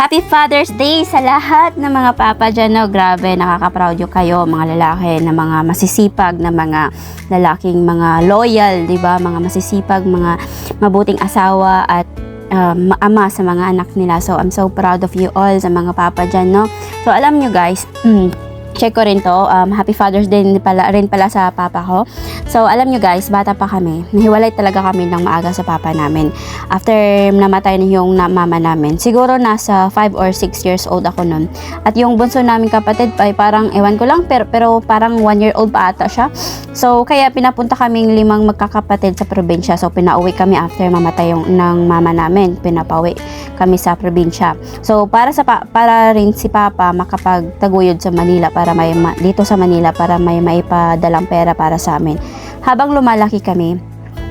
Happy Father's Day sa lahat ng mga papa dyan, no? Grabe, nakaka-proud yung kayo, mga lalaki, na mga masisipag, na mga lalaking mga loyal, di ba? Mga masisipag, mga mabuting asawa at um, ama sa mga anak nila. So, I'm so proud of you all sa mga papa dyan, no? So, alam nyo guys, check ko rin to. Um, happy Father's Day pala, rin pala sa papa ko. So, alam nyo guys, bata pa kami. Nahiwalay talaga kami ng maaga sa papa namin. After namatay na yung na- mama namin, siguro nasa 5 or 6 years old ako nun. At yung bunso namin kapatid ay parang, ewan ko lang, pero, pero parang 1 year old pa ata siya. So, kaya pinapunta kaming limang magkakapatid sa probinsya. So, pinauwi kami after mamatay yung ng mama namin. Pinapauwi kami sa probinsya. So, para sa pa- para rin si Papa makapagtaguyod sa Manila para may ma- dito sa Manila para may maipadalang pera para sa amin. Habang lumalaki kami,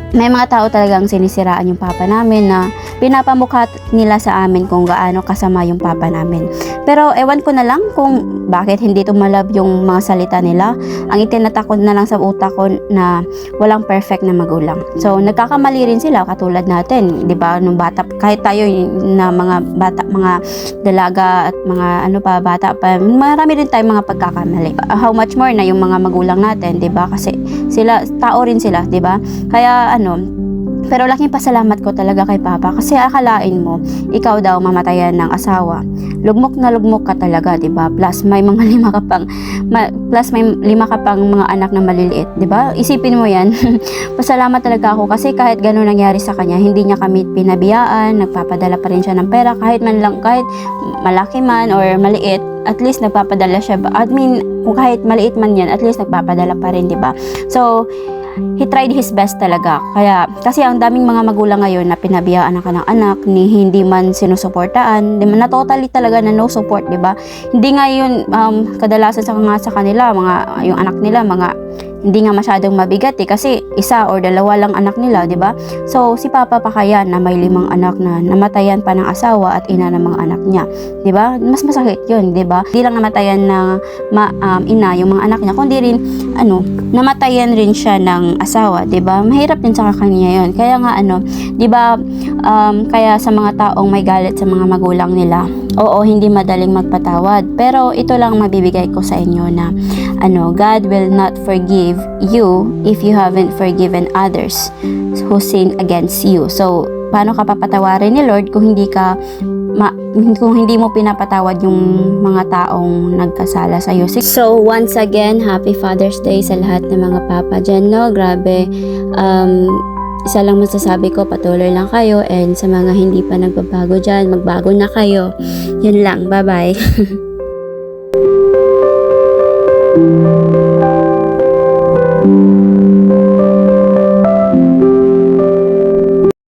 may mga tao talagang sinisiraan yung papa namin na pinapamukha nila sa amin kung gaano kasama yung papa namin. Pero ewan ko na lang kung bakit hindi tumalab yung mga salita nila. Ang itinatakot na lang sa utak ko na walang perfect na magulang. So nagkakamali rin sila katulad natin, 'di ba? Nung bata kahit tayo na mga bata, mga dalaga at mga ano pa bata pa, marami rin tayong mga pagkakamali. How much more na yung mga magulang natin, 'di ba? Kasi sila tao rin sila, 'di ba? Kaya ano, pero laking pasalamat ko talaga kay Papa kasi akalain mo, ikaw daw mamatayan ng asawa. Lugmok na lugmok ka talaga, 'di ba? Plus may mga lima ka pang ma- plus may lima ka pang mga anak na maliliit, 'di ba? Isipin mo 'yan. Pasalamat talaga ako kasi kahit gano'n nangyari sa kanya, hindi niya kami pinabiyaan, nagpapadala pa rin siya ng pera kahit man lang kahit malaki man or maliit, at least nagpapadala siya. I mean, kung kahit maliit man 'yan, at least nagpapadala pa rin, 'di ba? So, he tried his best talaga. Kaya, kasi ang daming mga magulang ngayon na pinabiyaan ng kanang anak ni hindi man sinusuportaan, di man na totally talaga na no support, di ba? Hindi nga yun, um, kadalasan sa nga sa kanila, mga, yung anak nila, mga hindi nga masyadong mabigat eh kasi isa or dalawa lang anak nila, 'di ba? So si Papa pa kaya na may limang anak na namatayan pa ng asawa at ina ng mga anak niya, 'di ba? Mas masakit 'yun, 'di ba? Di lang namatayan ng ma, um, ina yung mga anak niya, kundi rin ano, namatayan rin siya ng asawa, 'di ba? Mahirap din sa kanya 'yon. Kaya nga ano, 'di ba um, kaya sa mga taong may galit sa mga magulang nila, oo, hindi madaling magpatawad. Pero ito lang mabibigay ko sa inyo na ano, God will not forgive you if you haven't forgiven others who sin against you. So, paano ka papatawarin ni Lord kung hindi ka ma- kung hindi mo pinapatawad yung mga taong nagkasala sa iyo. So, once again, happy Father's Day sa lahat ng mga papa dyan, no? Grabe. Um, isa lang masasabi ko, patuloy lang kayo and sa mga hindi pa nagbabago dyan, magbago na kayo. Yun lang. Bye-bye.